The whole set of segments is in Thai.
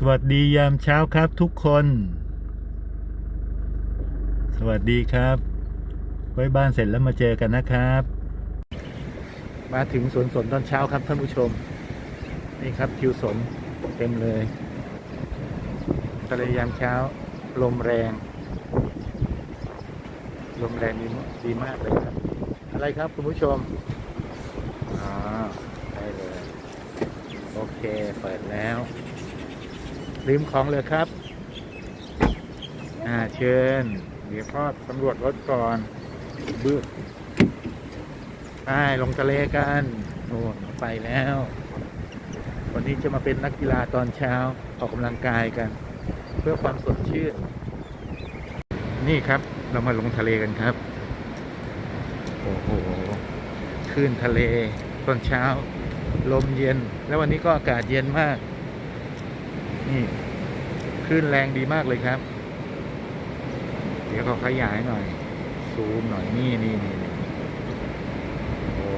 สวัสดียามเช้าครับทุกคน สวัสดีครับ ไว้บ้านเสร็จแล้วมาเจอกันนะครับ มาถึงสวนสนตอนเช้าครับท่านผู้ชม นี่ครับทิวสนเต็มเลยทะเลยามเช้า ลมแรง ลมแรงดีมากดีมากเลยครับ อะไรครับคุณผู้ชมอ๋อได้เลย โอเค เปิดแล้ว ลืมของเลยครับ อ่าเชิญ เดี๋ยวพ่อตำรวจรถก่อนบึ้ไปลงทะเลกันโน่นไปแล้ว วันนี้จะมาเป็นนักกีฬาตอนเช้าออกกำลังกายกัน เพื่อความสดชื่น นี่ครับเรามาลงทะเลกันครับ โอ้โหคลื่นทะเลตอนเช้า ลมเย็น แล้ววันนี้ก็อากาศเย็นมาก นี่คลื่นแรงดีมากเลยครับ เดี๋ยวขอขยายหน่อย ซูมหน่อยนี่นี่นี่โอ้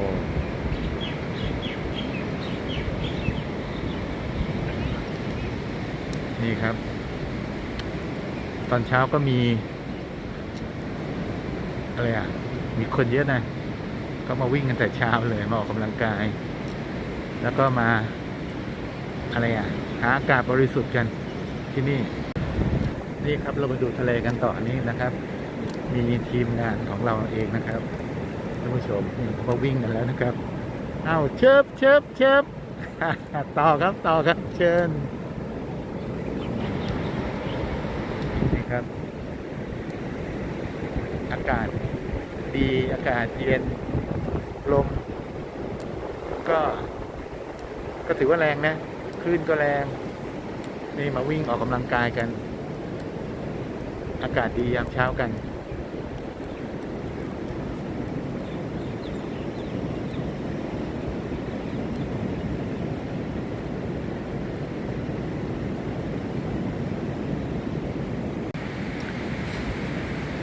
นี่ครับ ตอนเช้าก็มี อะไรอะ มีคนเยอะนะก็มาวิ่งกันแต่เช้าเลยมาออกกำลังกาย แล้วก็มา อะไรอะ หาอากาศบริสุทธิ์กันที่นี่ นี่ครับเรามาดูทะเลกันต่อนี้นะครับ มีทีมงานของเราเองนะครับท่านผู้ชมนี่มาวิ่งกันแล้วนะครับเอ้าเชิบเชิบเชิบต่อครับต่อครับเชิญนี่ครับ อากาศดีอากาศเย็นลมก็ ก็ถือว่าแรงนะ ลื่นก็แรง นี่มาวิ่งออกกำลังกายกัน อากาศดียามเช้ากัน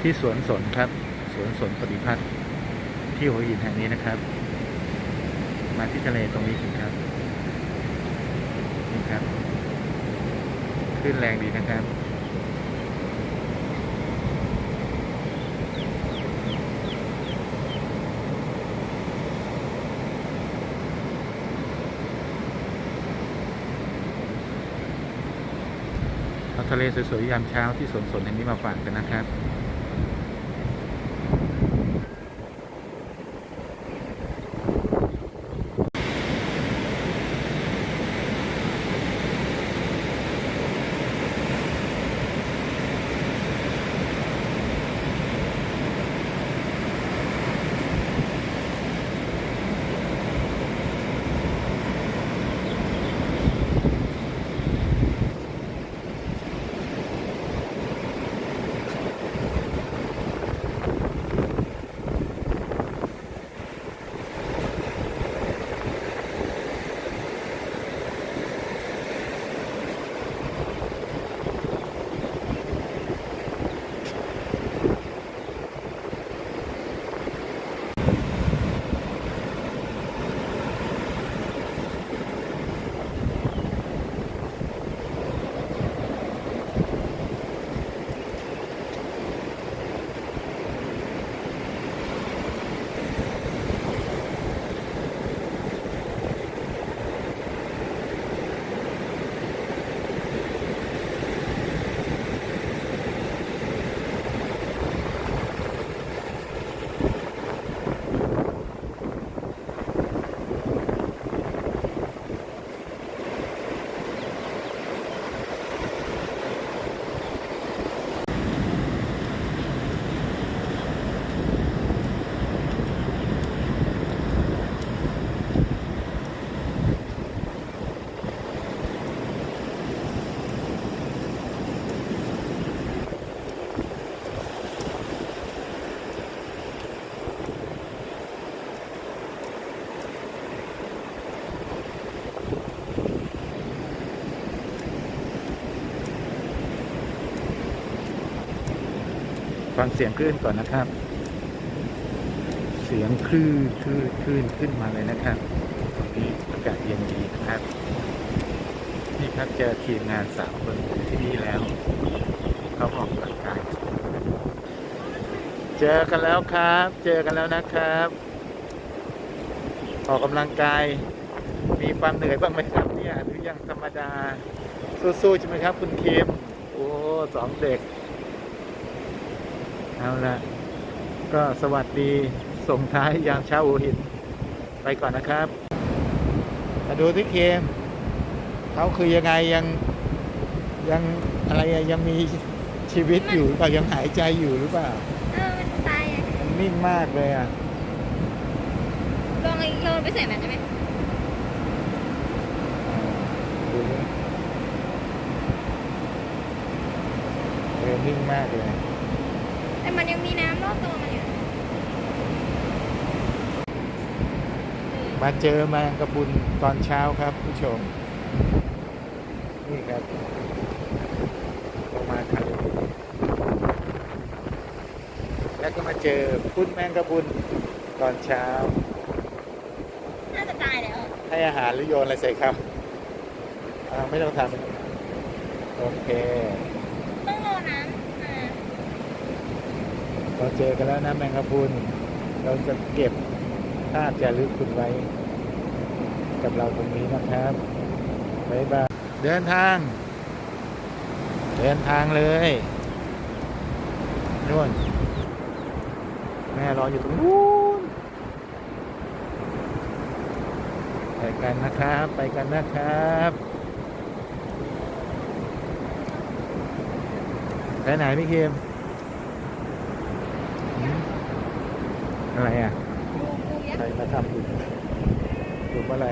ที่สวนสนครับ สวนสนปฏิพัฒน์ที่หัวหินแห่งนี้นะครับ มาที่ทะเลตรงนี้ถึงครับ ครับ ขึ้นแรงดีนะครับเอาทะเลสวยๆยามเช้าที่สวนสนแห่งนี้มาฝากกันนะครับ ฟังเสียงคลื่นก่อนนะครับ เสียงคลื่นคลื่นคลื่นขึ้นมาเลยนะครับตรงนี้อากาศเย็นดีนะครับ นี่ครับเจอทีมงานสามคนที่นี่แล้วเขาออกกำลังกายเจอกันแล้วครับ เจอกันแล้วนะครับ ออกกำลังกาย มีความเหนื่อยบ้างไหมครับเนี่ยหรือยังธรรมดาสู้ๆใช่ไหมครับ คุณคิมโอ้สองเด็ก เอาละก็สวัสดีส่งท้ายยามเช้าหัวหิน ไปก่อนนะครับมาดูที่เคมเขาคือยังไงยังยังอะไรอะยังมีชีวิตอยู่หรือเปล่ายังหายใจอยู่หรือเปล่าเออมันตายอะมันนิ่งมากเลยอะลองไอ้โยนไปใส่มันได้ไหมอ่าดูนี่เออนิ่งมากเลยแต่ มันยังมีน้ำรอบตัวมันอยู่มาเจอแมงกะพรุนตอนเช้าครับผู้ชม นี่ครับเรามาทะเลแล้วก็มาเจอพุ่นแมงกะพรุนตอนเช้า น่าจะตายแล้ว ให้อาหารหรือโยนอะไรใส่ครับอ่าไม่ต้องทำโอเค ต้องรอน้ำอ่า เราเจอกันแล้วนะแมงกะพรุนเราจะเก็บภาพจะลึกคุณไว้ กับเราตรงนี้นะครับบ๊ายบายเดินทาง เดินทางเลยนู่นแม่รออยู่ตรงนู้นไปกันนะครับ ไปกันนะครับไปไหนพี่คิมหืม อะไรอะใครมาทำหลุมหลุมอะไร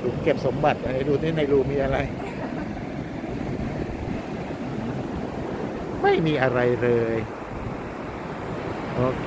หลุมเก็บสมบัติอะไรดูนี่ในรูมีอะไร ไม่มีอะไรเลย โอเค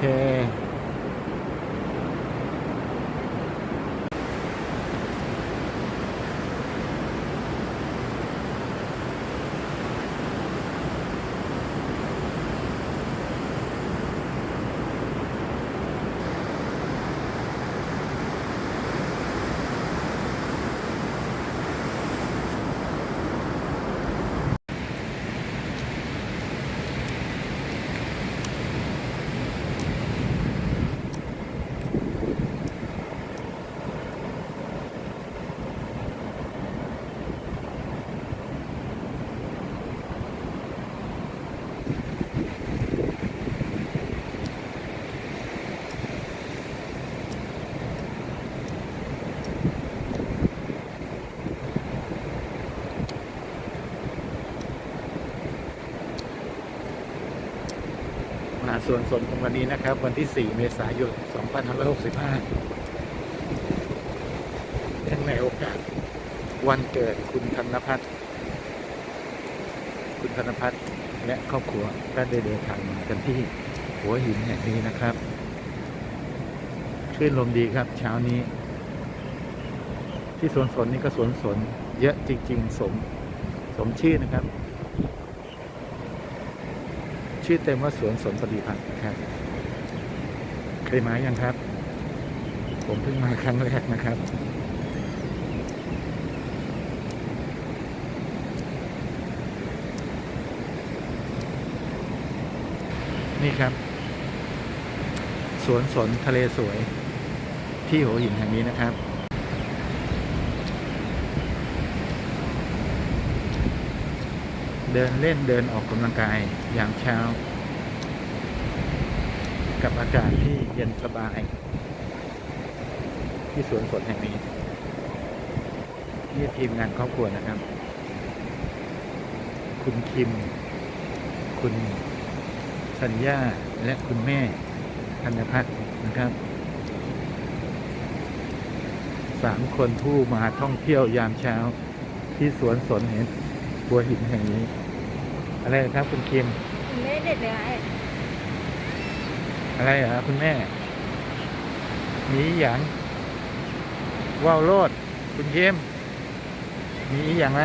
ส่วนสนของวันนี้นะครับ วันที่ 4 เมษายน 2565เนื่องในโอกาส วันเกิดคุณธนพัฒน์คุณธนพัฒน์และครอบครัวก็ได้เดินทางมากันที่หัวหินแห่งนี้นะครับคลื่นลมดีครับ เช้านี้ ที่สวนสนนี่ก็สวนสน เยอะจริง ๆ สมสมชื่อนะครับ ชื่อเต็มว่าสวนสนปฏิพัฒน์ครับเคยมายังครับ ผมเพิ่งมาครั้งแรกนะครับนี่ครับ สวนสนทะเลสวยที่หัวหินแห่งนี้นะครับ เดินเล่นเดินออกกำลังกายยามเช้า กับอากาศที่เย็นสบาย ที่สวนสนแห่งนี้นี่ทีมงานครอบครัวนะครับ คุณคิม คุณสัญญาและคุณแม่ธัญพัฒน์นะครับสามคนผู้มาท่องเที่ยวยามเช้า ที่สวนสนเห็น บัวหินแห่งนี้ อะไรครับคุณคิมผมไม่ได้เด็ดเลยไอ้อะไรเหรอคุณแม่ มีอหย่างว่าวโลด คุณคิมมีอหย่างไหม